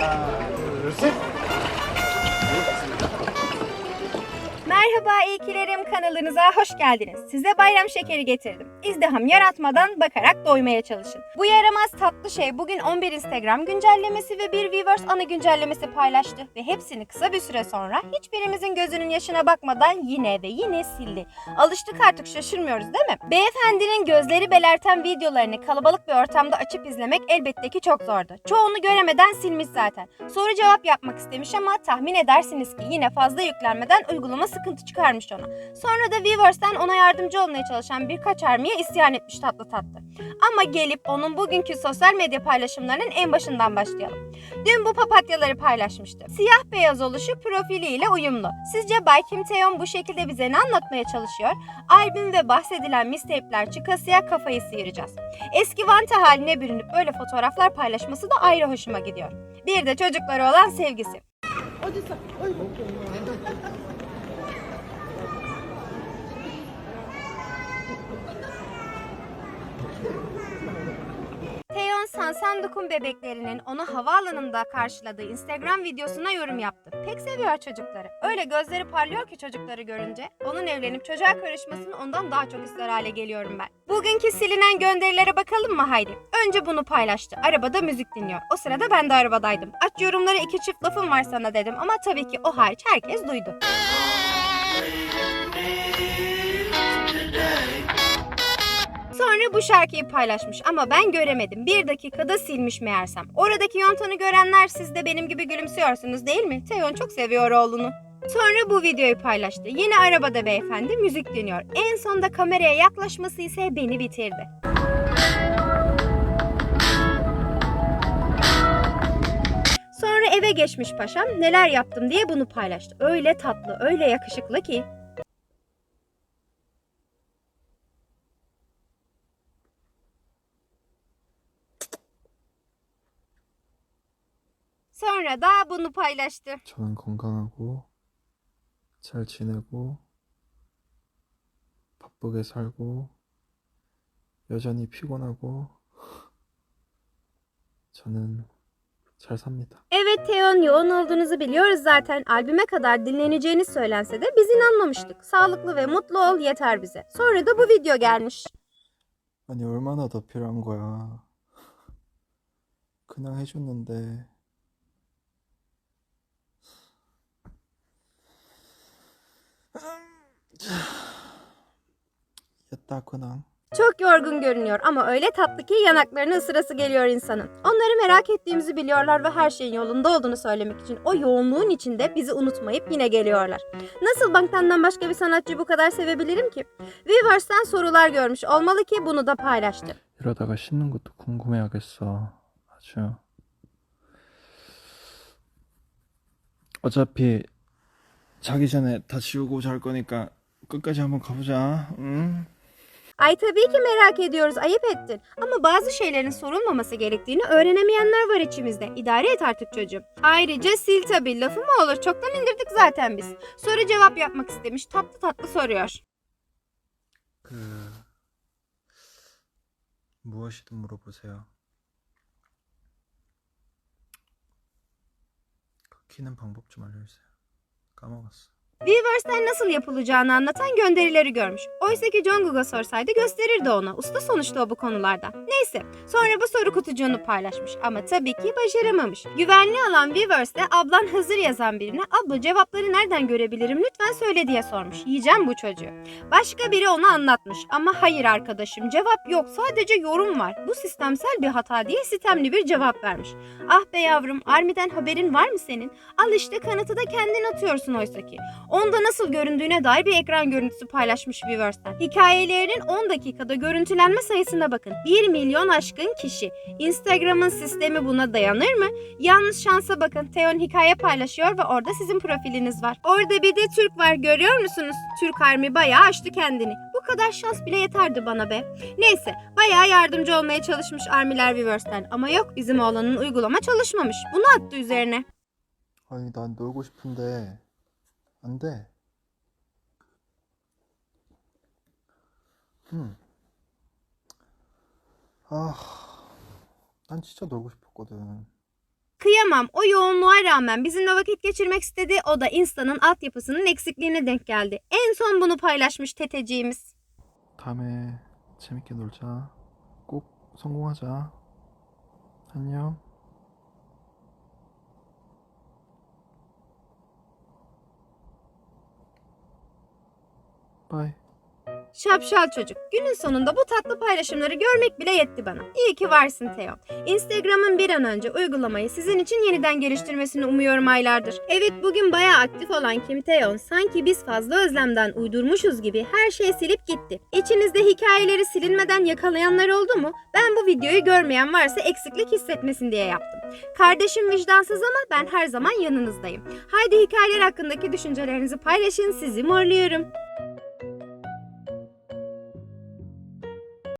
하나, 둘, 셋. Merhaba iyikilerim kanalınıza hoş geldiniz. Size bayram şekeri getirdim. İzdiham yaratmadan bakarak doymaya çalışın. Bu yaramaz tatlı şey bugün 11 Instagram güncellemesi ve bir Weverse ana güncellemesi paylaştı. Ve hepsini kısa bir süre sonra hiçbirimizin gözünün yaşına bakmadan yine ve yine sildi. Alıştık artık şaşırmıyoruz değil mi? Beyefendinin gözleri belerten videolarını kalabalık bir ortamda açıp izlemek elbette ki çok zordu. Çoğunu göremeden silmiş zaten. Soru cevap yapmak istemiş ama tahmin edersiniz ki yine fazla yüklenmeden uygulama sıkıntı çıkarmış ona. Sonra da Weverse'den ona yardımcı olmaya çalışan birkaç armiye isyan etmiş tatlı tatlı. Ama gelip onun bugünkü sosyal medya paylaşımlarının en başından başlayalım. Dün bu papatyaları paylaşmıştı. Siyah beyaz oluşu profiliyle uyumlu. Sizce Bay Kim Taeyon bu şekilde bize ne anlatmaya çalışıyor? Albüm ve bahsedilen misteypler çıkasıya kafayı sıyıracağız. Eski vante haline bürünüp böyle fotoğraflar paylaşması da ayrı hoşuma gidiyor. Bir de çocukları olan sevgisi. Teon Sansanduk'un bebeklerinin onu havaalanında karşıladığı Instagram videosuna yorum yaptı. Pek seviyor çocukları. Öyle gözleri parlıyor ki çocukları görünce. Onun evlenip çocuğa karışmasını ondan daha çok ister hale geliyorum ben. Bugünkü silinen gönderilere bakalım mı Haydi? Önce bunu paylaştı. Arabada müzik dinliyor. O sırada ben de arabadaydım. Aç yorumlara iki çift lafım var sana dedim ama tabii ki o hariç herkes duydu. Sonra bu şarkıyı paylaşmış ama ben göremedim. Bir dakikada silmiş meğersem. Oradaki Yonton'u görenler siz de benim gibi gülümsüyorsunuz değil mi? Teon çok seviyor oğlunu. Sonra bu videoyu paylaştı. Yine arabada beyefendi müzik dinliyor. En sonda kameraya yaklaşması ise beni bitirdi. Sonra eve geçmiş paşam neler yaptım diye bunu paylaştı. Öyle tatlı, öyle yakışıklı ki. Sonra da bunu paylaştı. 저는 건강하고 잘 지내고 바쁘게 살고 여전히 피곤하고 저는 잘 삽니다. Evet Teon yoğun olduğunuzu biliyoruz zaten. Albüme kadar dinleneceğiniz söylense de biz inanmamıştık. Sağlıklı ve mutlu ol yeter bize. Sonra da bu video gelmiş. 아니 얼마나 더 필요한 거야. 그냥 해줬는데 됐다 그냥 Çok yorgun görünüyor ama öyle tatlı ki yanaklarını ısırası geliyor insanın. Onları merak ettiğimizi biliyorlar ve her şeyin yolunda olduğunu söylemek için o yoğunluğun içinde bizi unutmayıp yine geliyorlar. Nasıl Bangtan'dan başka bir sanatçıyı bu kadar sevebilirim ki? Weverse'den sorular görmüş olmalı ki bunu da paylaştı. 이러다가 씻는 것도 궁금해하겠어. 아주. 어차피 자기 전에 다 지우고 잘 거니까 끝까지 한번 가보자. 응? Ay tabii ki merak ediyoruz, ayıp ettin. Ama bazı şeylerin sorulmaması gerektiğini öğrenemeyenler var içimizde. İdare et artık çocuğum. Ayrıca sil tabii, lafı mı olur? Çoktan indirdik zaten biz. Soru cevap yapmak istemiş, tatlı tatlı soruyor. 그 무엇이든 물어보세요. 그 키는 방법 좀 알려주세요. 까먹었어. Weverse'den nasıl yapılacağını anlatan gönderileri görmüş. Oysa ki Jungkook'a sorsaydı gösterirdi ona. Usta sonuçta o bu konularda. Neyse, sonra bu soru kutucuğunu paylaşmış ama tabii ki başaramamış. Güvenli alan Weverse'de ablan hazır yazan birine abla cevapları nereden görebilirim lütfen söyle diye sormuş. Yiyeceğim bu çocuğu. Başka biri onu anlatmış ama hayır arkadaşım cevap yok sadece yorum var. Bu sistemsel bir hata diye sistemli bir cevap vermiş. Ah be yavrum Army'den haberin var mı senin? Al işte kanıtı da kendin atıyorsun oysa ki Onda nasıl göründüğüne dair bir ekran görüntüsü paylaşmış Weverse'den. Hikayelerinin 10 dakikada görüntülenme sayısına bakın. 1 milyon aşkın kişi. Instagram'ın sistemi buna dayanır mı? Yalnız şansa bakın. Teon hikaye paylaşıyor ve orada sizin profiliniz var. Orada bir de Türk var görüyor musunuz? Türk Army bayağı açtı kendini. Bu kadar şans bile yeterdi bana be. Neyse bayağı yardımcı olmaya çalışmış Armiler Weverse'den. Ama yok bizim oğlanın uygulama çalışmamış. Bunu attı üzerine. 아니 난 놀고 싶은데 안 돼. 음. 아, 난 진짜 놀고 싶었거든. Kıyamam. O yoğunluğa rağmen bizimle vakit geçirmek istedi. O da Insta'nın altyapısının eksikliğine denk geldi. En son bunu paylaşmış teteciğimiz. 다음에 재밌게 놀자. 꼭 성공하자. 안녕. 바이. Şapşal çocuk. Günün sonunda bu tatlı paylaşımları görmek bile yetti bana. İyi ki varsın Teo. Instagram'ın bir an önce uygulamayı sizin için yeniden geliştirmesini umuyorum aylardır. Evet bugün bayağı aktif olan Kim Teon sanki biz fazla özlemden uydurmuşuz gibi her şeyi silip gitti. İçinizde hikayeleri silinmeden yakalayanlar oldu mu? Ben bu videoyu görmeyen varsa eksiklik hissetmesin diye yaptım. Kardeşim vicdansız ama ben her zaman yanınızdayım. Haydi hikayeler hakkındaki düşüncelerinizi paylaşın sizi morluyorum.